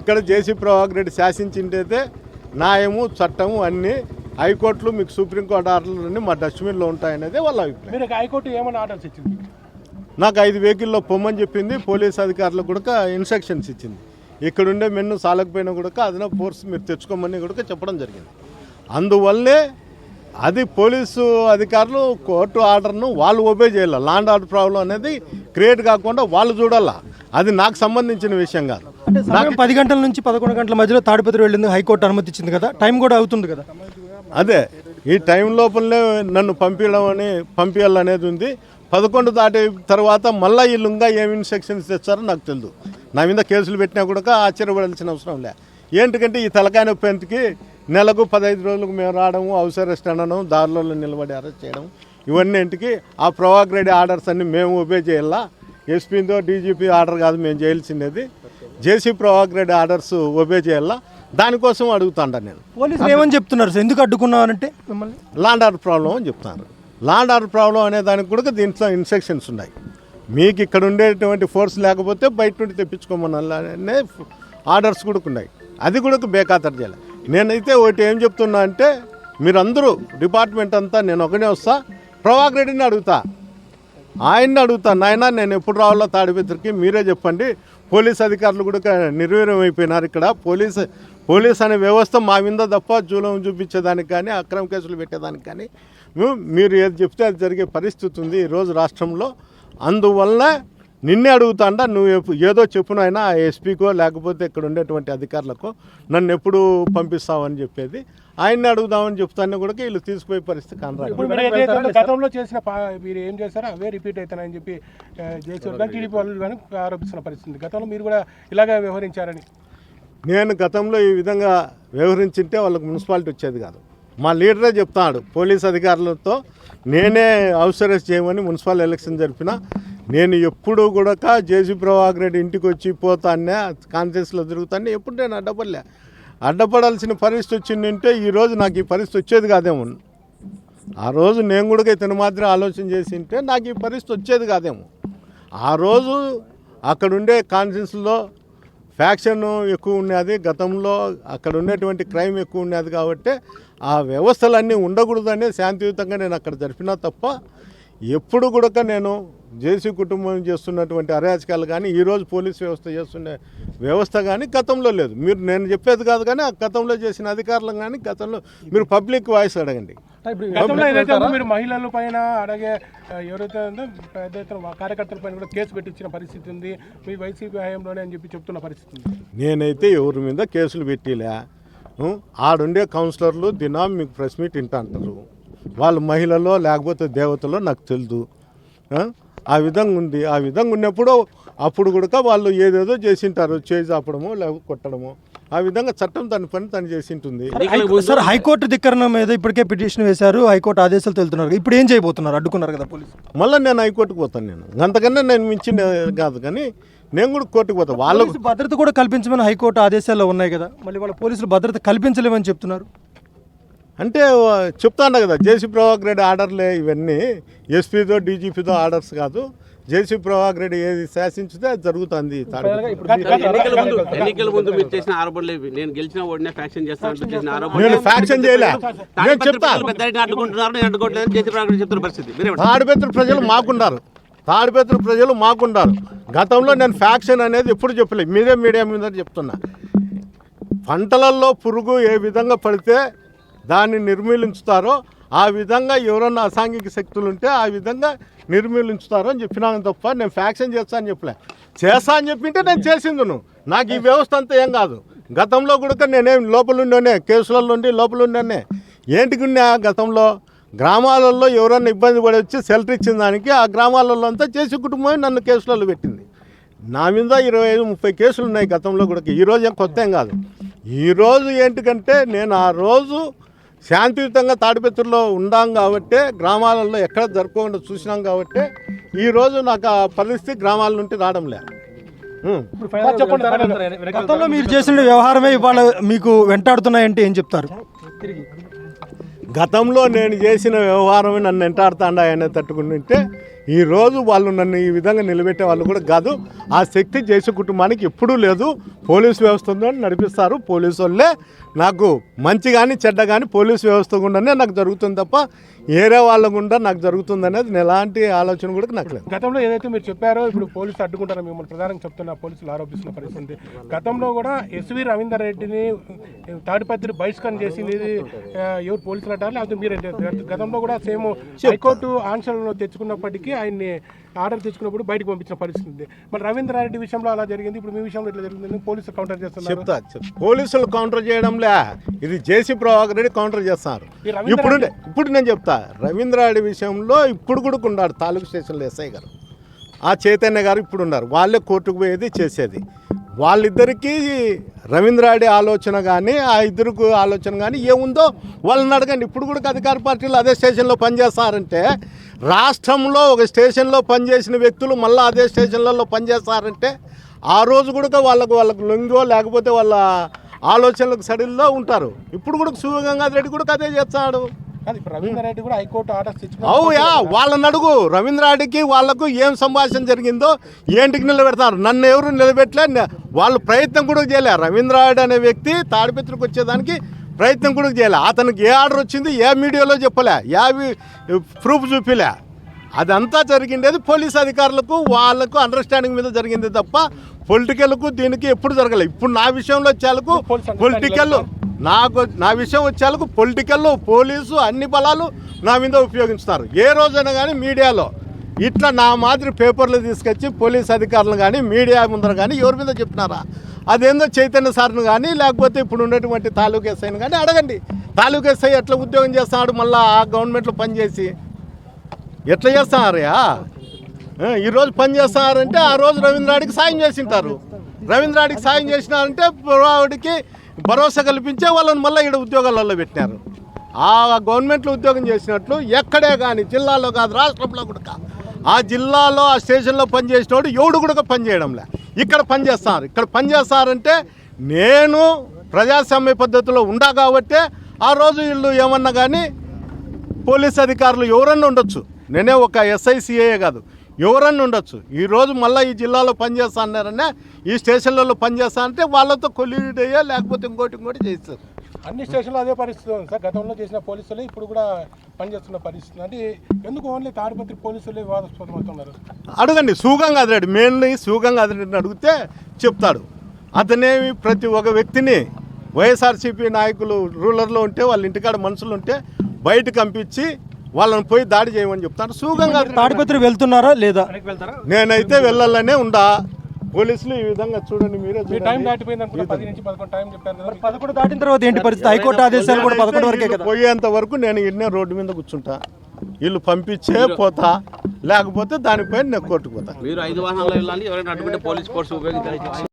ఇక్కడ జేసీ ప్రభాకర్ రెడ్డి శాసించింటైతే న్యాయము చట్టము అన్నీ హైకోర్టులు మీకు సుప్రీంకోర్టు ఆర్డర్లు అన్నీ మా డస్ట్బిన్లో ఉంటాయనేది వాళ్ళ అభిప్రాయం. మీరు హైకోర్టు ఏమైనా ఆర్డర్స్ ఇచ్చింది? నాకు ఐదు వెహికల్లో పొమ్మని చెప్పింది పోలీస్ అధికారులకు కూడా ఇన్స్ట్రక్షన్స్ ఇచ్చింది. ఇక్కడుండే మెన్ను సాలకపోయినా కూడా అదన ఫోర్స్ మీరు తెచ్చుకోమని కూడా చెప్పడం జరిగింది. అందువల్లే అది పోలీసు అధికారులు కోర్టు ఆర్డర్ను వాళ్ళు ఒబే చేయాలి. లాండ్ ఆర్డర్ ప్రాబ్లం అనేది క్రియేట్ కాకుండా వాళ్ళు చూడాలా. అది నాకు సంబంధించిన విషయం కాదు. అంటే సమయం పది గంటల నుంచి పదకొండు గంటల మధ్యలో తాడిపత్రి వెళ్ళింది హైకోర్టు అనుమతి ఇచ్చింది కదా. టైం కూడా అవుతుంది కదా. అదే ఈ టైం లోపలనే నన్ను పంపించడం అని పంపించాలనేది ఉంది. పదకొండు దాటి తర్వాత మళ్ళీ వీళ్ళు ఇంకా ఏమి ఇన్స్ట్రక్షన్స్ తెచ్చారో నాకు తెలియదు నా మీద కేసులు పెట్టినా కూడా ఆశ్చర్యపడాల్సిన అవసరం లే. ఏంటికంటే ఈ తలకాయ నొప్పి ఎంతకి నెలకు పదహైదు రోజులకు మేము రావడము హౌస్ అరెస్ట్ అనడం దారిలో నిలబడి అరెస్ట్ చేయడం ఇవన్నీ ఇంటికి ఆ ప్రవాక్ రెడ్డి ఆర్డర్స్ అన్ని మేము ఒబే చేయాలా? ఎస్పీతో డీజీపీ ఆర్డర్ కాదు మేము చేయాల్సిండేది JC Pravak Reddy orders obey చేయాలా? దానికోసం అడుగుతాండ నేను. పోలీసులు ఏమని చెప్తున్నారు? సార్ ఎందుకు అడ్డుకున్నారంటే మిమ్మల్ని? లాండ్ ఆర్డర్ ప్రాబ్లం అని చెప్తున్నారు. లాండ్ ఆర్డర్ ప్రాబ్లం అనే దానికి కూడా దీంట్లో ఇన్స్ట్రక్షన్స్ ఉన్నాయి. మీకు ఇక్కడ ఉండేటువంటి ఫోర్స్ లేకపోతే బయట నుండి తెప్పించుకోమని ఆర్డర్స్ కూడా ఉన్నాయి. అది కూడా బేఖాతరు చేయాలి. నేనైతే ఒకటి ఏం చెప్తున్నా అంటే మీరందరూ డిపార్ట్మెంట్ అంతా నేను ఒకనే వస్తా. ప్రభాకర్ రెడ్డిని అడుగుతా. ఆయన్ని అడుగుతాను నాయన నేను ఎప్పుడు రావాలో తాడిపత్రికి మీరే చెప్పండి. పోలీస్ అధికారులు కూడా నిర్వీర్యం అయిపోయినారు ఇక్కడ. పోలీస్ పోలీస్ అనే వ్యవస్థ మా మీద తప్ప జూలం చూపించేదానికి కానీ అక్రమ కేసులు పెట్టేదానికి కానీ మేము- మీరు ఏది చెప్తే అది జరిగే పరిస్థితి ఉంది ఈరోజు రాష్ట్రంలో. అందువల్ల నిన్నే అడుగుతాండా నువ్వు ఏదో చెప్పు నాయన ఆ ఎస్పీకో లేకపోతే ఇక్కడ ఉండేటువంటి అధికారులకు నన్ను ఎప్పుడు పంపిస్తావని చెప్పేది. ఆయన్ని అడుగుదామని చెప్తాను కూడా వీళ్ళు తీసుకుపోయే పరిస్థితి కానరాదు. గతంలో చేసిన మీరు ఏం చేస్తారో అవే రిపీట్ అవుతానని చెప్పి టీడీపీ వాళ్ళు కానీ ఆరోపిస్తున్న పరిస్థితి. గతంలో మీరు కూడా ఇలాగే వ్యవహరించారని. నేను గతంలో ఈ విధంగా వ్యవహరించింటే వాళ్ళకి మున్సిపాలిటీ వచ్చేది కాదు. మా లీడరే చెప్తాడు పోలీస్ అధికారులతో నేనే అవసరస్ చేయమని మున్సిపల్ ఎలక్షన్ జరిపిన నేను ఎప్పుడు కూడా జేసీ ప్రభాకర్ రెడ్డి ఇంటికి వచ్చి పోతానే కాన్ఫరెన్స్లో తిరుగుతానే ఎప్పుడు నేను అడ్డపడలే. అడ్డపడాల్సిన పరిస్థితి వచ్చిందంటే ఈరోజు నాకు ఈ పరిస్థితి వచ్చేది కాదేమో. ఆ రోజు నేను కూడా ఇతను మాత్రం ఆలోచన చేసి ఉంటే నాకు ఈ పరిస్థితి వచ్చేది కాదేమో. ఆ రోజు అక్కడ ఉండే కాన్ఫరెన్స్లో ఫ్యాక్షన్ ఎక్కువ ఉన్నది గతంలో అక్కడ ఉండేటువంటి క్రైమ్ ఎక్కువ ఉన్నది కాబట్టి ఆ వ్యవస్థలన్నీ ఉండకూడదనే శాంతియుతంగా నేను అక్కడ జరిపినా తప్ప ఎప్పుడు కూడా నేను జేసీ కుటుంబం చేస్తున్నటువంటి అరాచకాలు కానీ ఈరోజు పోలీస్ వ్యవస్థ చేస్తున్న వ్యవస్థ కానీ గతంలో లేదు. మీరు నేను చెప్పేది కాదు కానీ ఆ గతంలో చేసిన అధికారులు కానీ గతంలో మీరు పబ్లిక్ వాయిస్ అడగండి. గతంలో ఏదైతే ఉందో మీరు మహిళల పైన అలాగే ఆ, ఎవరైతే ఉందో పెద్ద ఎత్తున కార్యకర్తల పైన కూడా కేసు పెట్టించిన పరిస్థితి ఉంది. మీ వైసీపీ హయాంలోనే అని చెప్పి చెప్తున్న పరిస్థితి ఉంది. నేనైతే ఎవరి మీద కేసులు పెట్టిలే? ఆడుండే కౌన్సిలర్లు దినం మీకు ప్రెస్ మీట్ అంటారు. వాళ్ళు మహిళలో లేకపోతే దేవతలో నాకు తెలుదు. ఆ? విధంగా ఉంది. ఆ విధంగా ఉన్నప్పుడు అప్పుడు కూడా వాళ్ళు ఏదేదో చేసింటారు. చేయి చాపడము లేకపోతే కొట్టడము. ఆ విధంగా చట్టం తన పని తను చేసింటుంది. సార్ హైకోర్టు ధిక్కరణ మీద ఇప్పటికే పిటిషన్ వేశారు. హైకోర్టు ఆదేశాలు తెలుతున్నారు ఇప్పుడు ఏం చేయబోతున్నారు? అడ్డుకున్నారు కదా పోలీసు మళ్ళీ నేను హైకోర్టుకు పోతాను నేను. అంతకన్నా నేను మించిన కాదు కానీ నేను కూడా కోర్టుకు పోతాను వాళ్ళకు భద్రత కూడా కల్పించమని హైకోర్టు ఆదేశాల్లో ఉన్నాయి కదా. మళ్ళీ వాళ్ళ పోలీసులు భద్రత కల్పించలేమని చెప్తున్నారు. అంటే చెప్తాను కదా జేసీ ప్రభాకర్ రెడ్డి ఆర్డర్లే ఇవన్నీ. ఎస్పీతో డీజీపీతో ఆర్డర్స్ కాదు. జేసీ ప్రభాకర్ రెడ్డి ఏది శాసించితే అది జరుగుతుంది ఎన్నికల ముందు ఎన్నికల ముందు మీరు చేసిన ఆరోపణలు ఇవి. నేను గెలిచిన ఓడినా ఫ్యాక్షన్ చేస్తానంటూ చేసిన నేను ఆరోపణలు. ఫ్యాక్షన్ చేయలే. నేను తాడిపత్రి చెప్తా. ప్రజలు అడ్డుకుంటున్నారు నేను అడ్డుకోవట్లేదు చెప్తున్న పరిస్థితి. మాకున్నారు తాడిపెత్తు ప్రజలు మాకున్నారు గతంలో నేను ఫ్యాక్షన్ అనేది ఎప్పుడు చెప్పలేదు మీరే మీడియా మీద చెప్తున్నా. పంటలలో పురుగు ఏ విధంగా పడితే దాన్ని నిర్మూలించుతారో ఆ విధంగా ఎవరన్నా అసాంఘిక శక్తులు ఉంటే ఆ విధంగా నిర్మూలించుతారో అని చెప్పినాను తప్ప నేను ఫ్యాక్షన్ చేస్తా అని చెప్పలే. చేస్తా అని చెప్పింటే నేను చేసింది నువ్వు నాకు ఈ వ్యవస్థ అంతా ఏం కాదు. గతంలో కూడా నేనేం లోపలుండే ఉండేనే కేసులలో ఉండి లోపల ఉండేనే ఏంటికి ఉన్నా గతంలో? గ్రామాలలో ఎవరన్నా ఇబ్బంది పడి వచ్చి సెల్టర్ ఇచ్చిన దానికి ఆ గ్రామాలలో అంతా చేసి కుటుంబం నన్ను కేసులలో పెట్టింది. నా మీద ఇరవై ఐదు ముప్పై కేసులు ఉన్నాయి గతంలో కూడా. ఈరోజు ఏం కొత్త ఏం కాదు. ఈరోజు ఏంటికంటే నేను ఆ రోజు శాంతియుతంగా తాడిపెత్తుల్లో ఉండాం కాబట్టి గ్రామాలలో ఎక్కడ జరగకుండా చూసినాం కాబట్టి ఈరోజు నాకు ఆ పరిస్థితి గ్రామాల నుండి రావడం లే ఉం. చెప్పండి గతంలో మీరు చేసిన వ్యవహారమే ఇవాళ మీకు వెంటాడుతున్నాయంటే ఏం చెప్తారు? గతంలో నేను చేసిన వ్యవహారం నన్ను అనే తట్టుకుంటుంటే ఈ రోజు వాళ్ళు నన్ను ఈ విధంగా నిలబెట్టే వాళ్ళు కూడా కాదు ఆ శక్తి జేసీ కుటుంబానికి ఎప్పుడూ లేదు. పోలీస్ వ్యవస్థ ఉందని నడిపిస్తారు పోలీసు వాళ్ళే నాకు మంచి కానీ చెడ్డ కానీ పోలీస్ వ్యవస్థ గుండానే నాకు జరుగుతుంది తప్ప ఏరే వాళ్ళ గుండా నాకు జరుగుతుంది అనేది ఎలాంటి ఆలోచన కూడా నాకు లేదు. గతంలో ఏదైతే మీరు చెప్పారో ఇప్పుడు పోలీసులు అడ్డుకుంటారో మిమ్మల్ని ప్రధానంగా చెప్తున్న పోలీసులు ఆరోపిస్తున్న పరిస్థితి. గతంలో కూడా ఎస్వి రవీందర్ రెడ్డిని తాడిపత్రి బహిష్కరణ చేసింది ఎవరు పోలీసులు అంటారు? లేకపోతే మీరే గతంలో కూడా సేమ్ హైకోర్టు ఆంక్షలను తెచ్చుకున్నప్పటికీ ఆయన్ని ఆర్డర్ తెచ్చుకున్నప్పుడు బయటకు పంపించిన పరిస్థితి. ఉంది మరి రవీంద్ర రెడ్డి విషయంలో అలా జరిగింది ఇప్పుడు మీ విషయంలో ఇట్లా జరిగింది పోలీసులు కౌంటర్ చేస్తున్నారు. పోలీసులు కౌంటర్ చేయడంలే ఇది జేసీ ప్రభాకర్ రెడ్డి కౌంటర్ చేస్తున్నారు. ఇప్పుడు ఇప్పుడు నేను చెప్తా రవీంద్రాడి విషయంలో ఇప్పుడు కూడా ఉన్నాడు తాలూకు స్టేషన్లో ఎస్ఐ గారు. ఆ చైతన్య గారు ఇప్పుడు ఉన్నారు వాళ్ళే కోర్టుకు పోయేది చేసేది. వాళ్ళిద్దరికీ రవీంద్రాడి ఆలోచన కానీ ఆ ఇద్దరికి ఆలోచన కానీ ఏముందో వాళ్ళని అడగండి. ఇప్పుడు కూడా అధికార పార్టీలు అదే స్టేషన్లో పనిచేస్తారంటే రాష్ట్రంలో ఒక స్టేషన్లో పనిచేసిన వ్యక్తులు మళ్ళీ అదే స్టేషన్లలో పనిచేస్తారంటే ఆ రోజు కూడా వాళ్ళకు వాళ్ళకు లొంగో లేకపోతే వాళ్ళ ఆలోచనలకు సడిల్లో ఉంటారు. ఇప్పుడు కూడా శివగంగాధర్ రెడ్డి కూడా అదే చేస్తాడు. రెడ్డి కూడా హైకోర్టు ఆర్డర్స్ తెచ్చుకున్నారు అవుయా వాళ్ళని అడుగు. రవీంద్రాడికి వాళ్ళకు ఏం సంభాషణ జరిగిందో ఏంటికి నిలబెడతారు? నన్ను ఎవరు నిలబెట్టలే? వాళ్ళు ప్రయత్నం కూడా చేయలే. రవీంద్రాడు అనే వ్యక్తి తాడిపత్రికి వచ్చేదానికి ప్రయత్నం కూడా చేయలే. అతనికి ఏ ఆర్డర్ వచ్చింది ఏ మీడియాలో చెప్పలే ఏ ప్రూఫ్ చూపిలే. అదంతా జరిగిండేది పోలీస్ అధికారులకు వాళ్ళకు అండర్స్టాండింగ్ మీద జరిగింది తప్ప పొలిటికల్కు దీనికి ఎప్పుడు జరగలేదు ఇప్పుడు నా విషయంలో వచ్చేలకు పొలిటికల్ నాకు నా విషయం వచ్చేలకు పొలిటికల్ పోలీసు అన్ని బలాలు నా మీద ఉపయోగిస్తున్నారు. ఏ రోజైనా కానీ మీడియాలో ఇట్లా నా మాదిరి పేపర్లు తీసుకొచ్చి పోలీస్ అధికారులు కానీ మీడియా ముందర కానీ ఎవరి మీద చెప్తున్నారా? అదేందో చైతన్య సార్ను కానీ లేకపోతే ఇప్పుడు ఉన్నటువంటి తాలూకు ఎస్ఐని కానీ అడగండి. తాలూకు ఎస్ఐ ఎట్లా ఉద్యోగం చేస్తున్నాడు? మళ్ళీ ఆ గవర్నమెంట్లో పనిచేసి ఎట్లా చేస్తారయ్యా ఈరోజు పని చేస్తారంటే ఆ రోజు రవీంద్రాడికి సాయం చేసింటారు. రవీంద్రాడికి సాయం చేసినారంటే ఆవిడకి భరోసా కల్పించే వాళ్ళని మళ్ళీ ఇక్కడ ఉద్యోగాలలో పెట్టినారు. ఆ గవర్నమెంట్లో ఉద్యోగం చేసినట్లు ఎక్కడే కానీ జిల్లాలో కాదు రాష్ట్రంలో కూడా ఆ జిల్లాలో ఆ స్టేషన్లో పనిచేసినోడు ఎవడు కూడా పనిచేయడంలే ఇక్కడ పనిచేస్తారు ఇక్కడ పనిచేస్తారంటే నేను ప్రజాస్వామ్య పద్ధతిలో ఉండా కాబట్టే ఆ రోజు వీళ్ళు ఏమన్నా కానీ పోలీస్ అధికారులు ఎవరన్నా ఉండొచ్చు. నేనే ఒక ఎస్ఐసిఏ కాదు. ఎవరన్నా ఉండొచ్చు. ఈ రోజు మళ్ళీ ఈ జిల్లాలో పనిచేస్తా అన్నారనే ఈ స్టేషన్లలో పనిచేస్తా అంటే వాళ్ళతో కొలీడ్ అయ్యా లేకపోతే ఇంకోటి ఇంకోటి చేస్తారు అన్ని స్టేషన్లో అదే పరిస్థితి ఉంది. సార్ గతంలో చేసిన పోలీసులు ఇప్పుడు కూడా పనిచేస్తున్న పరిస్థితి అంటే ఎందుకు ఓన్లీ తాడిపత్రి పోలీసులే వివాదాస్పదం అవుతున్నారు? అడగండి సూగంగాధర్ రెడ్డి మెయిన్లీ సూగంగాధర్ రెడ్డిని అడిగితే చెప్తాడు. అతనేమి ప్రతి ఒక్క వ్యక్తిని వైఎస్ఆర్సీపీ నాయకులు రూలర్లో ఉంటే వాళ్ళ ఇంటికాడ మనుషులు ఉంటే బయటకు పంపించి వాళ్ళని పోయి దాడి చేయమని చెప్తాడు సూగంగాధర్ రెడ్డి తాడిపత్రి వెళ్తున్నారా లేదా? నేనైతే వెళ్ళాలనే ఉండా. పోలీసులు ఈ విధంగా చూడండి మీరే పదకొండు టైం చెప్పారు కదా మీకు. పదకొండు దాటిన తర్వాత ఏంటి పరిస్థితి? హైకోర్టు ఆదేశాలు కూడా పదకొండు వరకే కదా? పోయేంత వరకు నేను ఇన్నే రోడ్డు మీద కూర్చుంటా. వీళ్ళు పంపించే పోతా. లేకపోతే దానిపైన నేను కోర్టుకు పోతా. మీరు ఐదు వాహనాలు వెళ్ళాలి ఎవరైనా అడ్డుకుంటే పోలీస్ ఫోర్స్ ఉపయోగించాలి.